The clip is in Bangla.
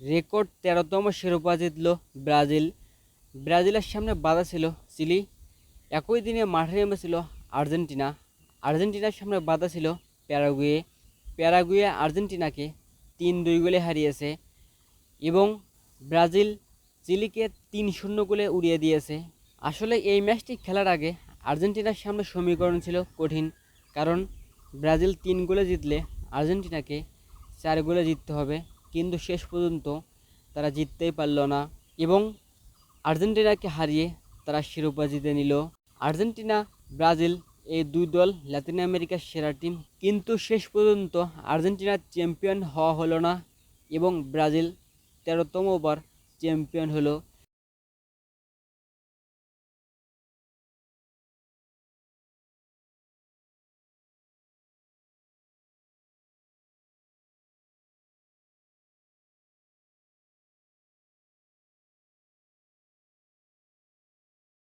রেকর্ড তেরোতম শিরোপা জিতল ব্রাজিল। ব্রাজিলের সামনে বাধা ছিল চিলি, একই দিনে মাঠে নেমেছিল আর্জেন্টিনা। আর্জেন্টিনার সামনে বাধা ছিল প্যারাগুয়ে। প্যারাগুয়ে আর্জেন্টিনাকে তিন দুই গোলে হারিয়েছে এবং ব্রাজিল চিলিকে তিন শূন্য গোলে উড়িয়ে দিয়েছে। আসলে এই ম্যাচটি খেলার আগে আর্জেন্টিনার সামনে সমীকরণ ছিল কঠিন, কারণ ব্রাজিল তিন গোলে জিতলে আর্জেন্টিনাকে চার গোলে জিততে হবে। কিন্তু শেষ পর্যন্ত তারা জিততেই পারল না এবং আর্জেন্টিনাকে হারিয়ে তারা শিরোপা জিতে নিল। আর্জেন্টিনা, ব্রাজিল এই দুই দল ল্যাটিন আমেরিকার সেরা টিম কিন্তু শেষ পর্যন্ত আর্জেন্টিনার চ্যাম্পিয়ন হওয়া হলো না এবং ব্রাজিল তেরোতম ওভার চ্যাম্পিয়ন হলো।